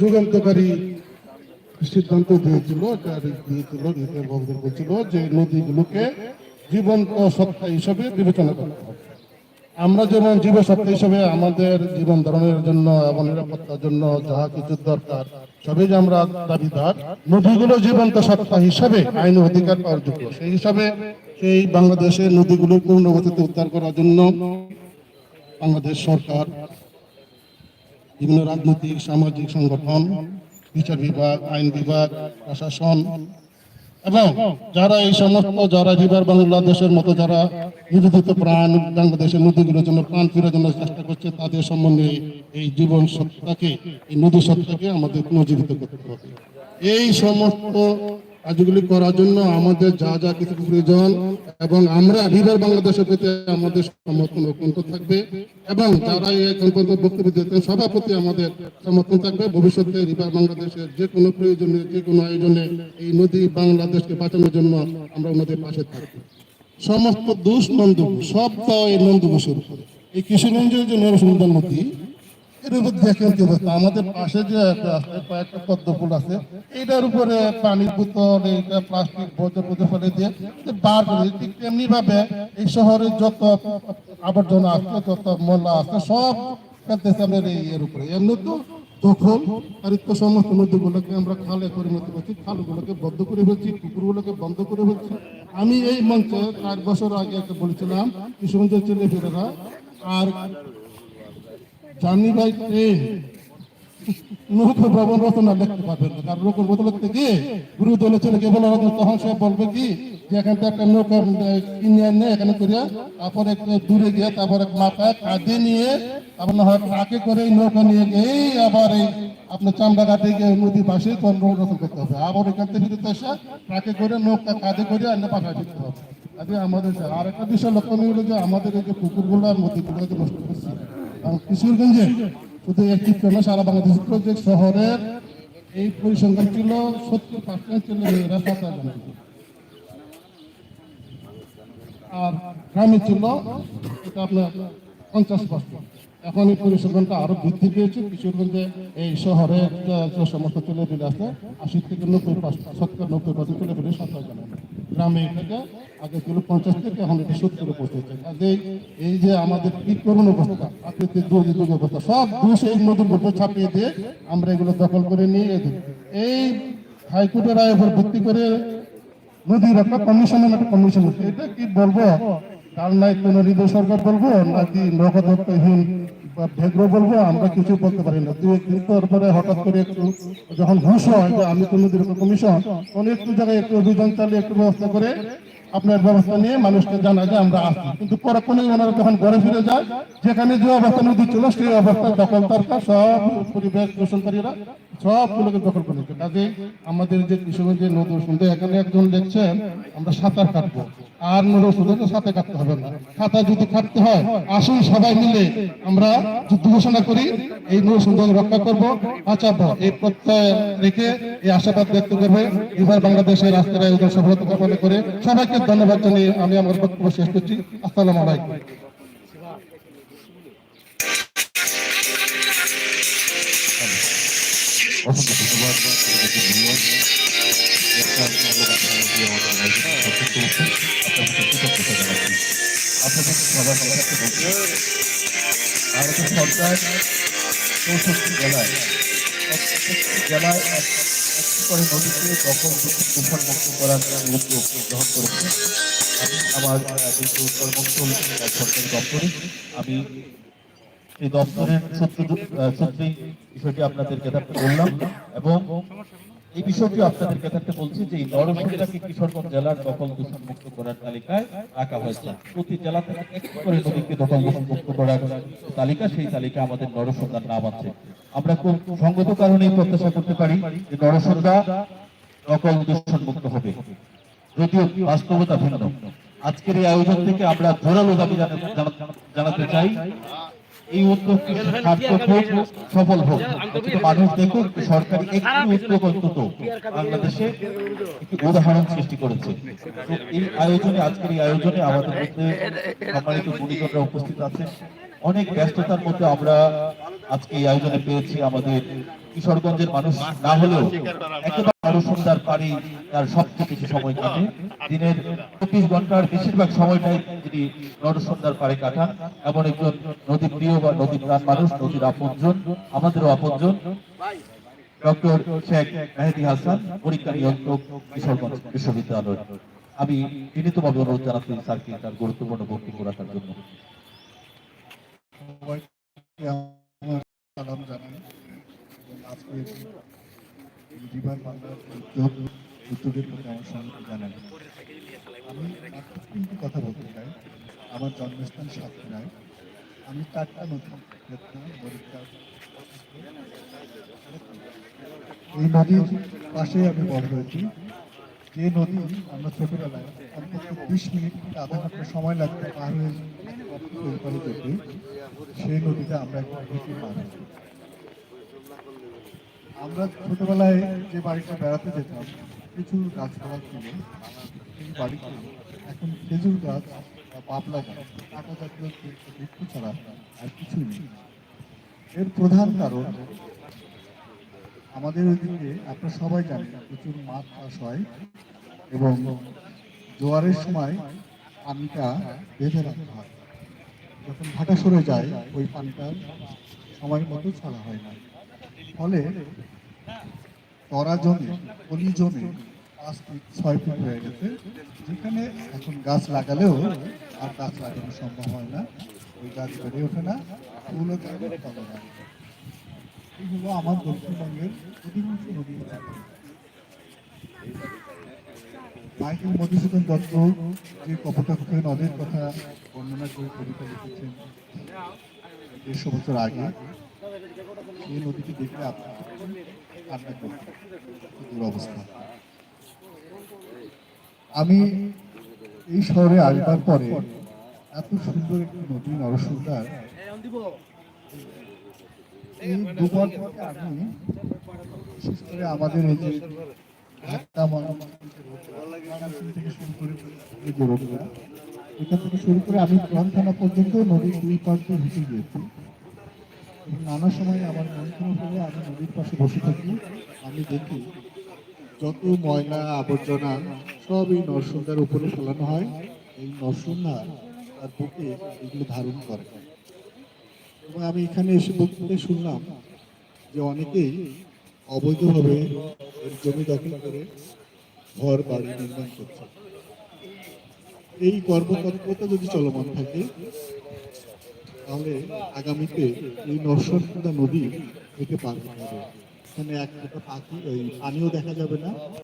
যুগান্তকারী সিদ্ধান্ত নদীগুলোকে জীবন্ত সত্তা বিবেচনা আমরা যেমন জীব সত্তা হিসেবে আমাদের জীবন ধারণের জন্য এবং নিরাপত্তার জন্য যাহা কিছু দরকার, সবই যে আমরা দাবিদার, নদীগুলো জীবন্ত সত্তা হিসাবে আইন অধিকার পাওয়ার যোগ্য, সেই হিসাবে সেই বাংলাদেশের নদীগুলোর পূর্ণগতিতে উদ্ধার করার জন্য বাংলাদেশ সরকার, বিভিন্ন রাজনৈতিক, সামাজিক সংগঠন, বিচার বিভাগ, আইন বিভাগ, প্রশাসন এবং যারা এই সমস্ত, যারা রিভার বাংলাদেশের মতো যারা নিবেদিত প্রাণ বাংলাদেশের নদীগুলোর জন্য প্রাণ ফিরার জন্য চেষ্টা করছে, তাদের সম্বন্ধে এই জীবন সত্তাকে, এই নদী সত্তাকে আমাদের পুনর্জীবিত করতে হবে। এই সমস্ত কাজগুলি করার জন্য আমাদের যা যা কিছু প্রয়োজন এবং আমরা রিভার বাংলাদেশের প্রতি আমাদের সমর্থন অত্যন্ত থাকবে এবং যারা এখন পর্যন্ত বক্তব্য দিয়েছেন, সবার প্রতি আমাদের সমর্থন থাকবে। ভবিষ্যতে রিভার বাংলাদেশের যে কোনো প্রয়োজনে, যে কোনো আয়োজনে এই নদী বাংলাদেশকে বাঁচানোর জন্য আমরা ওনাদের পাশে থাকব। সমস্ত দোষ নন্দু, সব তো এই নন্দু বসের উপরে। এই কিশোরগঞ্জের যে নরসুন্দর নদী এর উপর দেখেন কি অবস্থা? আমাদের পাশে যে একটা কয়েকটা পদ্ম ফুল আছে, এটার উপরে পানির বোতল, এইটা প্লাস্টিক, বর্জ্য পর্যন্ত ফেলে দিয়ে বার করে ঠিক তেমনি ভাবে এই শহরে যত আবর্জনা আছে, যত ময়লা আছে, সব ফেলতেছে আমাদের এই এর উপরে। এমনি তো দখল কারিত্ব সমস্ত নদীগুলোকে আমরা খালে পরিণত করছি, খালগুলোকে বন্ধ করে ফেলছি, পুকুরগুলোকে বন্ধ করে ফেলছি। আমি এই মঞ্চে চার বছর আগে একটা বলেছিলাম কিশোরগঞ্জের ছেলে আর জানি ভাই ট্রেন নৌকো ভবন রচনা লিখতে পারবেন না। কারণ নৌকোর বদলে থেকে গুরু দলে চলে গিয়ে তখন সে বলবে কি, যে এখান থেকে একটা নৌকা কিনে আনে এখানে করে তারপর একটু দূরে গিয়ে তারপর মাথায় কাঁধে নিয়ে না হয় ট্রাকে করে নৌকা নিয়ে গিয়ে আবার এই আপনার চামড়া ঘাটে গিয়ে নদীর পাশে তখন নৌকা রচনা করতে হবে। আবার এখান থেকে ফিরতে এসে ট্রাকে করে নৌকা কাঁধে করে অন্য পাশায় ফিরতে হবে। আজকে আমাদের আর একটা বিষয় লক্ষণীয় হলো যে আমাদের এই যে পুকুরগুলো নদীগুলো নষ্ট করছি আর কিশোরগঞ্জে শুধু একটি কেন সারা বাংলাদেশ যে শহরের এই পরিসংখ্যান ছিল সত্তর পার্সেন্ট ছিল মেয়েরা সাঁতার আর গ্রামে ছিল, এটা আপনার পঞ্চাশ পার্সেন্ট এখন এই পরিসংখ্যানটা আরও বৃদ্ধি পেয়েছে। কিশোরগঞ্জে এই শহরে যে সমস্ত ছেলেপিলে আছে, আশি থেকে নব্বই পার্সেন্ট, সত্তর, নব্বই পার্সেন্ট ছেলেপিলে সাঁতার জানে। গ্রামে থেকে আগে ছিল পঞ্চাশ থেকে এখন এটা সত্তরে পৌঁছেছে। কাজে এই যে আমাদের কি করুন অবস্থা, প্রাকৃতিক দুর্যোগ অবস্থা, সব দোষ এই নদীর উপর ছাপিয়ে দিয়ে আমরা এগুলো দখল করে নিয়ে এই হাইকোর্টের রায়ের উপর ভিত্তি করে নদী রক্ষা কমিশনের একটা কমিশন এটা কি বলব? তার নাই কোন হৃদয় সরকার বলব নাকি নগদত্বহীন বা ভেগ্র বলব, আমরা কিছু বলতে পারি না। দু একদিন পর হঠাৎ করে একটু যখন ঘুষ হয়, যে আমি তো নদী রক্ষা কমিশন তখন একটু জায়গায় একটু অভিযান চালিয়ে একটু ব্যবস্থা করে আপনার ব্যবস্থা নিয়ে মানুষকে জানা যে আমরা আসি কিন্তু পরে কোনো ওনারা যখন ঘরে ফিরে যায়, যেখানে যে অবস্থা নদী ছিল, সেই অবস্থা দখল দরকার, সব পরিবেশ দূষণকারীরা সবগুলোকে দখল করে নিচ্ছে। কাজে আমাদের যে কৃষকের যে নদী সুন্দর এখানে একজন লিখছেন, আমরা সাঁতার কাটবো। আর নদী সুন্দর সাথে কাটতে হবে না। সাঁতার যদি কাটতে হয়, আসুন সবাই মিলে আমরা যুদ্ধ ঘোষণা করি, এই নদী সুন্দর রক্ষা করব, বাঁচাবো। এই প্রত্যয় রেখে এই আশাবাদ ব্যক্ত করবে এবার বাংলাদেশের রাস্তার আয়োজন সফলতা কামনা করে সবাইকে ধন্যবাদ জানিয়ে আমি আমার বক্তব্য শেষ করছি। আসসালামু আলাইকুম। অসংখ্য ধন্যবাদ। আপনাদের সবার সবার চৌষট্টি জেলায় প্রত্যেকটি জেলায় এক একটি করে নদীকে দখল দূষণ মুক্ত করার উদ্যোগ গ্রহণ করেছে আমি আমার যেহেতু উত্তরবঙ্গ সরকারি দপ্তরে আমি এই দপ্তরের সূত্র সূত্রেই বিষয়টি আপনাদেরকে বললাম এবং এই বিষয়টি আপনাদেরকে থাকতে বলছি যে কিশোরগঞ্জ জেলার দখল মুক্ত করার তালিকায় রাখা হয়েছে। প্রতি জেলা থেকে নদীকে দখল মুক্ত করার তালিকা, সেই তালিকা আমাদের নাম আছে। আমরা খুব সঙ্গত কারণেই প্রত্যাশা করতে পারি যে নরসিংদা দখল মুক্ত হবে। যদিও বাস্তবতা ভিন্ন। আজকের এই আয়োজন থেকে আমরা জোরালো দাবি জানা- জানা- জানাতে চাই এই উদ্যোগটি সার্থক হোক সফল হোক। কিন্তু মানুষ দেখুক সরকারি, একটি উদ্যোগ অন্তত বাংলাদেশে একটি উদাহরণ সৃষ্টি করেছে। এই আয়োজনে, আজকের এই আয়োজনে আমাদের মধ্যে সম্মানিত গুণীজনরা উপস্থিত আছে অনেক ব্যস্ততার মধ্যে আমরা আজকে এই আয়োজনে পেয়েছি আমাদের কিশোরগঞ্জের মানুষ না হলেও একেবারে আরও সুন্দর পারি তার সবচেয়ে বেশি সময় কাটে। দিনের চব্বিশ ঘণ্টার বেশিরভাগ সময়টাই তিনি নরসন্ধ্যার পারে কাটান। এমন একজন নদী প্রিয় বা নদী প্রাণ মানুষ, নদীর আপনজন, আমাদেরও আপনজন। ডক্টর শেখ মেহেদি হাসান, পরীক্ষা নিয়ন্ত্রক, কিশোরগঞ্জ বিশ্ববিদ্যালয়। আমি বিনীতভাবে অনুরোধ জানাচ্ছি স্যারকে তার গুরুত্বপূর্ণ বক্তব্য রাখার জন্য। আমার সালাম জানাই। আজকে রিভার বাংলার উদ্যোগ উদ্যোগের প্রতি কথা বলতে চাই। আমার জন্মস্থান সাতক্ষীরায়। আমি চারটা বরিশা এই নদীর পাশে আমি বড় হয়েছি। যে নদী আমরা ছোটবেলায় অন্তত বিশ মিনিট আধা ঘণ্টা সময় লাগতো পার হয়ে যেতে সেই নদীতে আমরা এখন হেঁটে পার আমরা ছোটবেলায় যে বাড়িটা বেড়াতে যেতাম প্রচুর গাছপালা ছিল সেই বাড়িতে এখন খেজুর গাছ বা পাপলা গাছ, কাটা জাতীয় বৃক্ষ ছাড়া আর কিছুই নেই। এর প্রধান কারণ আমাদের ওইদিকে আপনারা সবাই জানেন, প্রচুর মাছ চাষ হয় এবং জোয়ারের সময় পানিটা বেঁধে রাখা হয়। যখন ভাটা সরে যায়, ওই পানিটা সময় মতো ছাড়া হয় না। ফলে তরা জমে, পলি জমে পাঁচ ফিট ছয় ফিট হয়ে গেছে, যেখানে এখন গাছ লাগালেও আর গাছ লাগানো সম্ভব হয় না। ওই গাছ বেড়ে ওঠে না, ফুলও থাকে হলো আমার দক্ষিণবঙ্গের অধিকাংশ নদী মাইকেল মধুসূদন দত্ত যে কপোতাক্ষে নদের কথা বর্ণনা করে কবিতা লিখেছেন দেড়শো বছর আগে এই নদীকে দেখলে আপনার আমি এই শহরে আসবার পরে এত সুন্দর একটি নদী নরসুন্দর এই থেকে আমি বিশেষ করে আমাদের এই যে এখান থেকে শুরু করে আমি থানা পর্যন্ত নদীর দুই দিয়ে হেঁটে গিয়েছি। নানা সময় আমার মন হলে আমি নদীর পাশে বসে থাকি। আমি দেখি যত ময়লা, আবর্জনা সব এই নরসুন্দার উপরে ফেলানো হয়। এই নরসুন্দা তার বুকে এগুলো ধারণ করে। আমি এখানে এসে বক্তৃতা শুনলাম যে অনেকেই অবৈধভাবে জমি দখল করে ঘর, বাড়ি নির্মাণ করছে। এই কর্মতৎপরতা যদি চলমান থাকে, তাহলে আগামীতে এই নরসন্দা নদী থেকে পার হবে। এখানে এক পাখি, ওই পানিও দেখা যাবে না।